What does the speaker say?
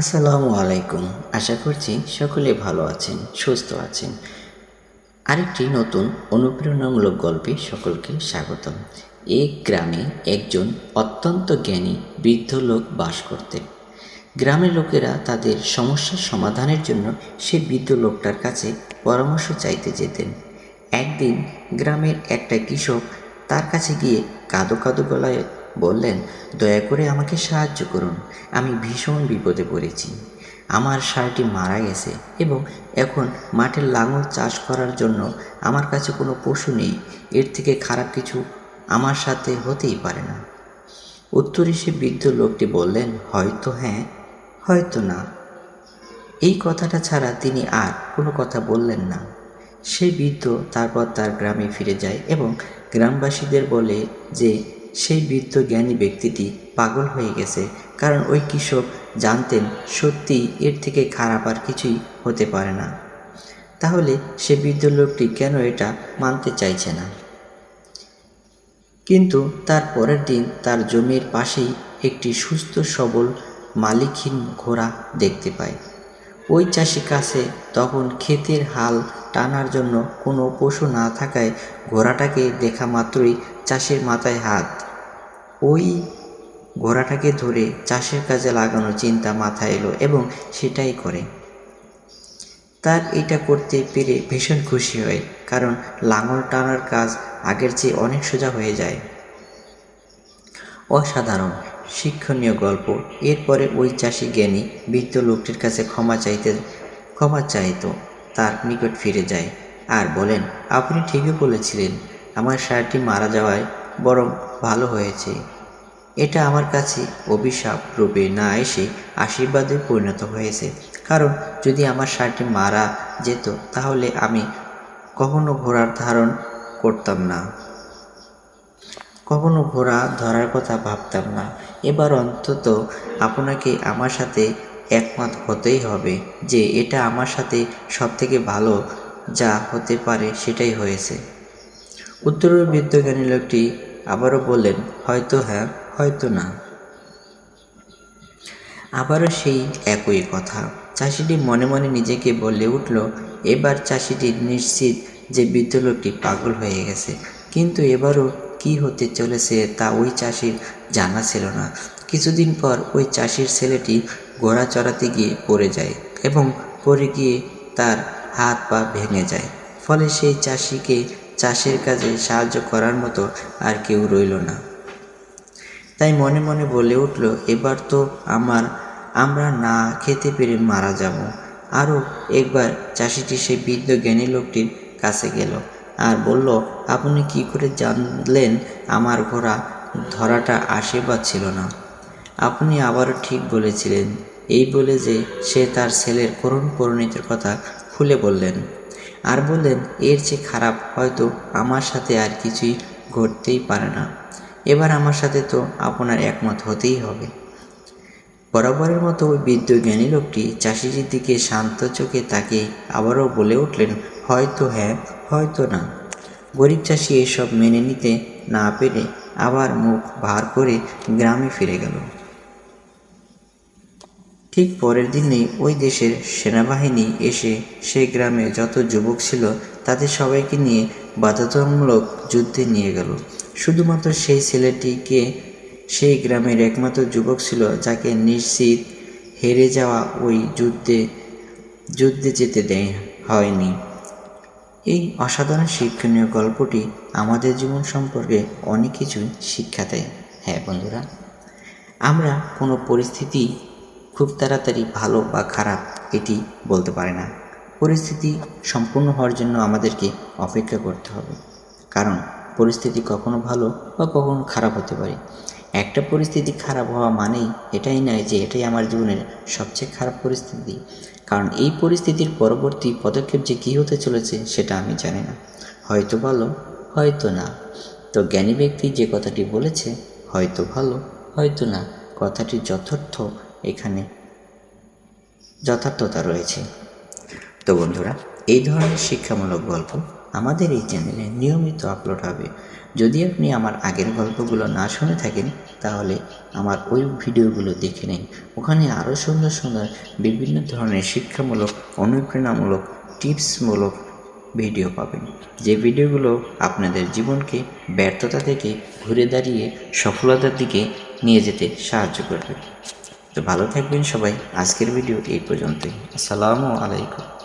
আসসালামু আলাইকুম। আশা করছি সকলে ভালো আছেন, সুস্থ আছেন। আরেকটি নতুন অনুপ্রেরণামূলক গল্পে সকলকে স্বাগতম। এই গ্রামে একজন অত্যন্ত জ্ঞানী বৃদ্ধ লোক বাস করতেন। গ্রামের লোকেরা তাদের সমস্যার সমাধানের জন্য সেই বৃদ্ধ লোকটার কাছে পরামর্শ চাইতে যেতেন। একদিন গ্রামের একটা কৃষক তার কাছে গিয়ে কাঁদো কাঁদো গলায় বললেন, দয়া করে আমাকে সাহায্য করুন, আমি ভীষণ বিপদে পড়েছি। আমার ষাঁড়টি মারা গেছে এবং এখন মাঠের লাঙল চাষ করার জন্য আমার কাছে কোনো পশু নেই। এর থেকে খারাপ কিছু আমার সাথে হতেই পারে না। উত্তরে সে বৃদ্ধ লোকটি বললেন, হয়তো হ্যাঁ হয়তো না। এই কথাটা ছাড়া তিনি আর কোনো কথা বললেন না। সেই বৃদ্ধ তারপর তার গ্রামে ফিরে যায় এবং গ্রামবাসীদের বলে যে সেই বৃদ্ধ জ্ঞানী ব্যক্তিটি পাগল হয়ে গেছে, কারণ ওই কৃষক জানতেন সত্যি এর থেকে খারাপ আর কিছুই হতে পারে না। তাহলে সে বৃদ্ধ লোকটি কেন এটা মানতে চাইছে না? কিন্তু তার পরের দিন তার জমির পাশেই একটি সুস্থ সবল মালিকহীন ঘোড়া দেখতে পায়। ওই চাষি কাছে তখন ক্ষেতের হাল টানার জন্য কোনো পশু না থাকায় ঘোড়াটাকে দেখা মাত্রই চাষের মাথায় হাত। ওই ঘোড়াটাকে ধরে চাষের কাজে লাগানোর চিন্তা মাথায় এলো এবং সেটাই করে। তার এটা করতে পেরে ভীষণ খুশি হয়, কারণ লাঙল টানার কাজ আগের চেয়ে অনেক সোজা হয়ে যায়। অসাধারণ, শিক্ষণীয় গল্প। এরপরে ওই চাষি জ্ঞানী বৃদ্ধ লোকটির কাছে ক্ষমা চাইতে, ক্ষমা চাইতো। তার নিকট ফিরে যায় আর বলেন, আপনি ঠিকই বলেছিলেন, আমার ষাঁড়টি মারা যাওয়ায় বরং ভালো হয়েছে। এটা আমার কাছে অভিশাপ রূপে না এসে আশীর্বাদে পরিণত হয়েছে। কারণ যদি আমার ষাঁড়টি মারা যেত, তাহলে আমি কখনো ঘোড়ার ধারণ করতাম না। কখনো ঘোড়া ধরার কথা ভাবতাম না। এবার অন্তত আপনাকে আমার সাথে একমত হতেই হবে যে এটা আমার সাথে সবথেকে ভালো যা হতে পারে সেটাই হয়েছে। উত্তরের বিদ্যজ্ঞানী লোকটি আবারও বললেন, হয়তো হ্যাঁ হয়তো না। আবারও সেই একই কথা। চাষিটি মনে মনে নিজেকে বলে উঠল, এবার চাষিটি নিশ্চিত যে বৃদ্ধ লোকটি পাগল হয়ে গেছে। কিন্তু এবারও কি হতে চলেছে তা ওই চাষির জানা ছিল না। কিছুদিন পর ওই চাষির ছেলেটি ঘোড়া চড়াতে গিয়ে পড়ে যায় এবং পড়ে গিয়ে তার হাত পা ভেঙে যায়। ফলে সেই চাষিকে চাষের কাজে সাহায্য করার মতো আর কেউ রইল না। তাই মনে মনে বলে উঠল, এবার তো আমার, আমরা না খেতে পেরে মারা যাব। আরও একবার চাষিটি সেই বৃদ্ধ জ্ঞানী লোকটির কাছে গেল আর বলল, আপনি কি করে জানলেন আমার ঘোড়া ধরাটা আশীর্বাদ ছিল না? আপনি আবারও ঠিক বলেছিলেন। এই বলে যে সে তার ছেলের করুণ পরিণতির কথা খুলে বললেন। আর বললেন, এর চেয়ে খারাপ হয়তো আমার সাথে আর কিছুই ঘটতেই পারে না। এবার আমার সাথে তো আপনার একমত হতেই হবে। বরাবরের মতো ওই বৃদ্ধ জ্ঞানী লোকটি চাষিজির দিকে শান্ত চোখে তাকে আবারও বলে উঠলেন, হয়তো হ্যাঁ হয়তো না। গরিব চাষি এসব মেনে নিতে না পেরে আবার মুখ ভার করে গ্রামে ফিরে গেল। ঠিক পরের দিনেই ওই দেশের সেনাবাহিনী এসে সেই গ্রামে যত যুবক ছিল তাদের সবাইকে নিয়ে বাধ্যতামূলক যুদ্ধে নিয়ে গেল। শুধুমাত্র সেই ছেলেটিকে সেই গ্রামের একমাত্র যুবক ছিল যাকে নিশ্চিত হেরে যাওয়া ওই যুদ্ধে যুদ্ধে যেতে দেয়, হয়নি। এই অসাধারণ শিক্ষণীয় গল্পটি আমাদের জীবন সম্পর্কে অনেক কিছুই শিক্ষা দেয়। হ্যাঁ বন্ধুরা, আমরা কোনো পরিস্থিতি খুব তাড়াতাড়ি ভালো বা খারাপ এটি বলতে পারে না। পরিস্থিতি সম্পূর্ণ হওয়ার জন্য আমাদেরকে অপেক্ষা করতে হবে। কারণ পরিস্থিতি কখনো ভালো বা কখনো খারাপ হতে পারে। একটা পরিস্থিতি খারাপ হওয়া মানেই এটাই নয় যে এটাই আমার জীবনের সবচেয়ে খারাপ পরিস্থিতি। কারণ এই পরিস্থিতির পরবর্তী পদক্ষেপ যে কী হতে চলেছে সেটা আমি জানি না। হয়তো ভালো, হয়তো না। তো জ্ঞানী ব্যক্তি যে কথাটি বলেছে, হয়তো ভালো, হয়তো না, কথাটি যথার্থ এখানে যথার্থতা রয়েছে। তো বন্ধুরা, এই ধরনের শিক্ষামূলক গল্প আমাদের এই চ্যানেলে নিয়মিত আপলোড হবে। যদি আপনি আমার আগের গল্পগুলো না শুনে থাকেন, তাহলে আমার ওই ভিডিওগুলো দেখে নিন। ওখানে আরও সুন্দর সুন্দর বিভিন্ন ধরনের শিক্ষামূলক, অনুপ্রেরণামূলক, টিপসমূলক ভিডিও পাবেন। যে ভিডিওগুলো আপনাদের জীবনকে ব্যর্থতা থেকে ঘুরে দাঁড়িয়ে সফলতার দিকে নিয়ে যেতে সাহায্য করবে। তো ভালো থাকবেন সবাই। আজকের ভিডিও এই পর্যন্তই। আসসালামু আলাইকুম।